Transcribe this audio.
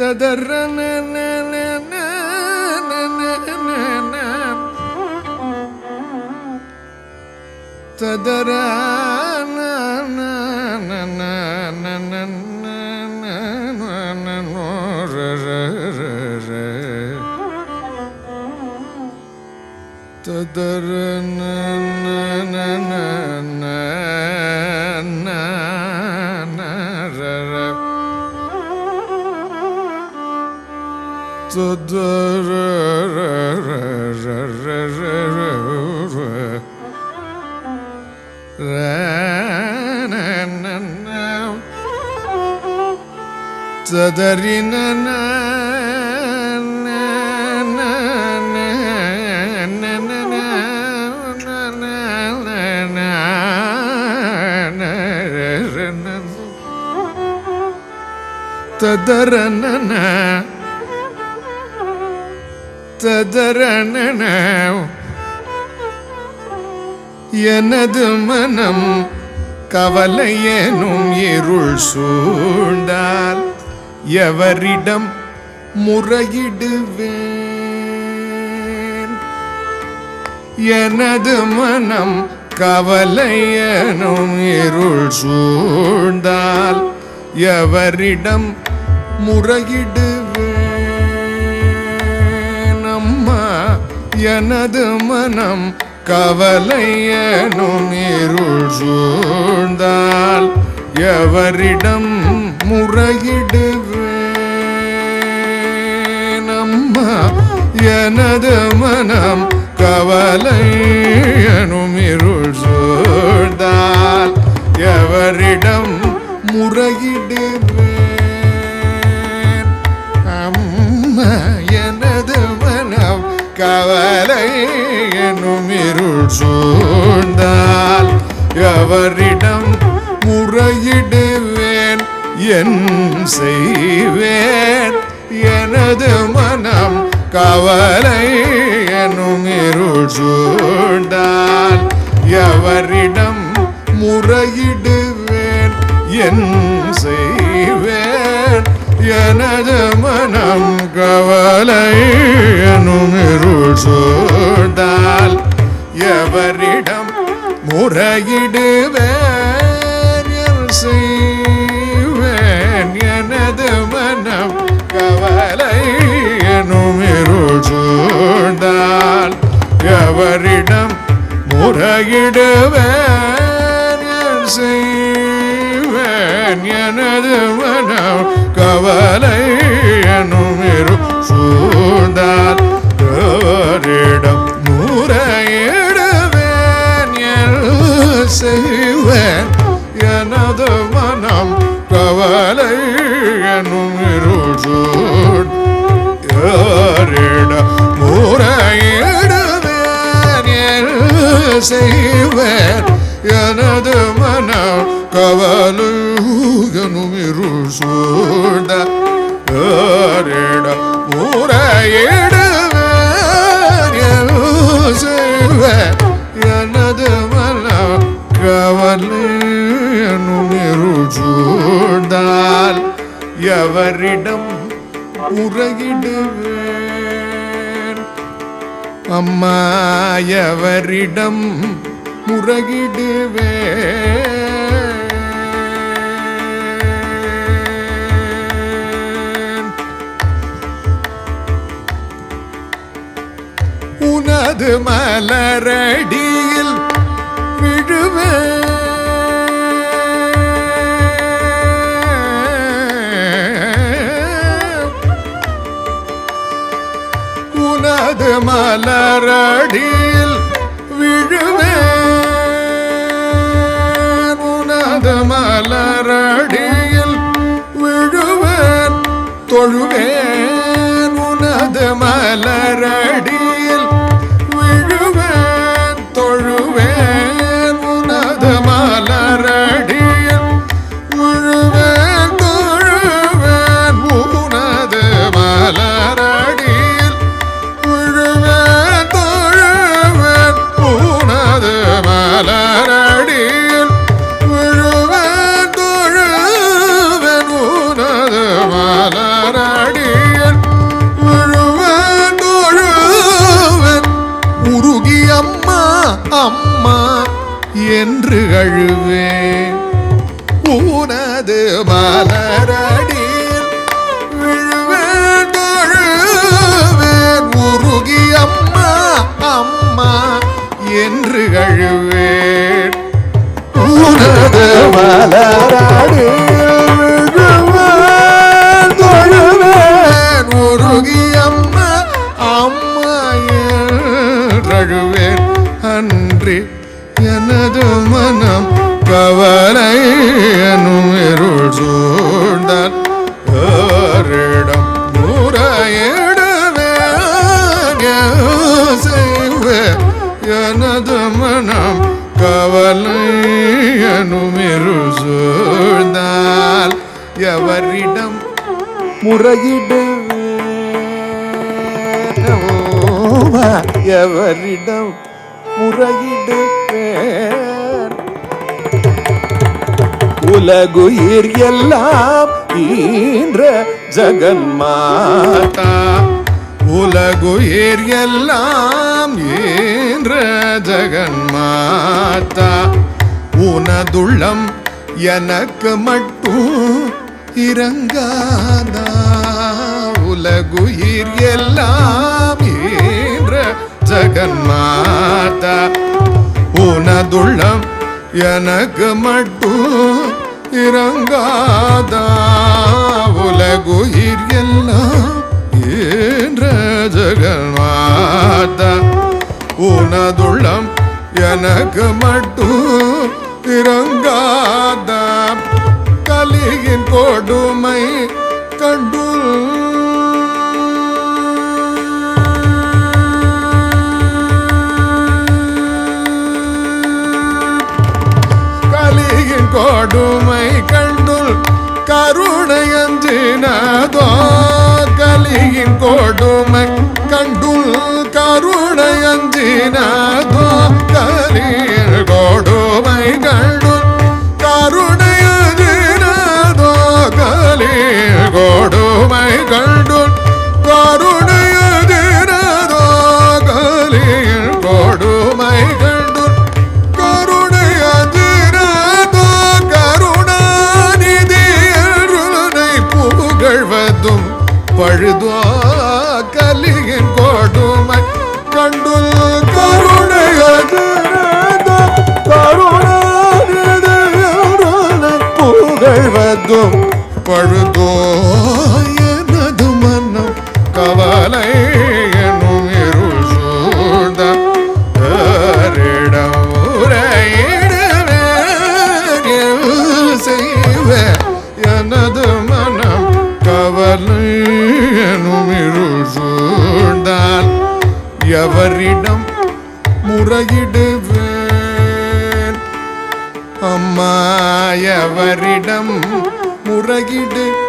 تدر تدر تدر ಚದರಿನ ತದರನ ததரன எனது மனம் கவலையேனும் இருள் சூழ்ந்தால் எவரிடம் முறையிடுவேன்? எனது மனம் கவலையனும் இருள் சூழ்ந்தால் எவரிடம் முறையிடுவேன் எனது மனம் கவலையனும் இருள் சூழ்ந்தால் எவரிடம் முறையிடுவேன்? அம்மா எனது மனம் கவலையனும் இருள் சூழ்ந்தால் எவரிடம் முறையிடுவேன்? கவலை எனும் இருள் சூழ்ந்தால் எவரிடம் முறையிடுவேன் என் செய்வேன். எனது மனம் கவலை எனும் இருள் சூழ்ந்தால் எவரிடம் முறையிடுவேன் என் செய்வேன். எனது மனம் கவலை எனும் சூழ்ந்தால் எவரிடம் முறையிடுவேன் செய்வேன் எனது மனம் கவலை எனும் சூழ்ந்தால் எவரிடம் முறையிடுவேன் இருள் அவரிடம் முறையிடுவேன் அம்மா எவரிடம் முறையிடுவேன் உனது மலரடியில் மலரடியில் விழுவேன். உனது மலரடியில் விழுவேன். தொழுவேன். உனது மலரடி எனது மனம் கவலை சூழ்ந்தால் எவரிடம் முறையிடுவேன்? எவரிடம் முறையிடுவேன்? உலகுயிர் எல்லாம் ஈன்ற ஜகன்மாதா. உலகுயிர் எல்லாம் ஈன்ற ஜகன்மாதா உனதுள்ளம் எனக்கு மட்டும் இறங்காதா உலகுயிர் எல்லாம் ஈன்ற ஜகன்மாதா உனதுள்ளம் எனக்கு மட்டும் இறங்காதா உலகுயிர் எல்லாம் என்ற ஜெகன்மாதா. உனதுள்ளம் எனக்கு மட்டும் இறங்காத. கலியின் கொடுமை கண்டு கலியின் கொடுமை வாழ்வதும் பழுதோ கலியின் கொடுமை. கண்டு கருணையதிரதோ கருணாநிதி புகழ்வதும் பழுதோ எவரிடம் முறையிடுவேன்? அம்மா எவரிடம் முறையிடுவேன்?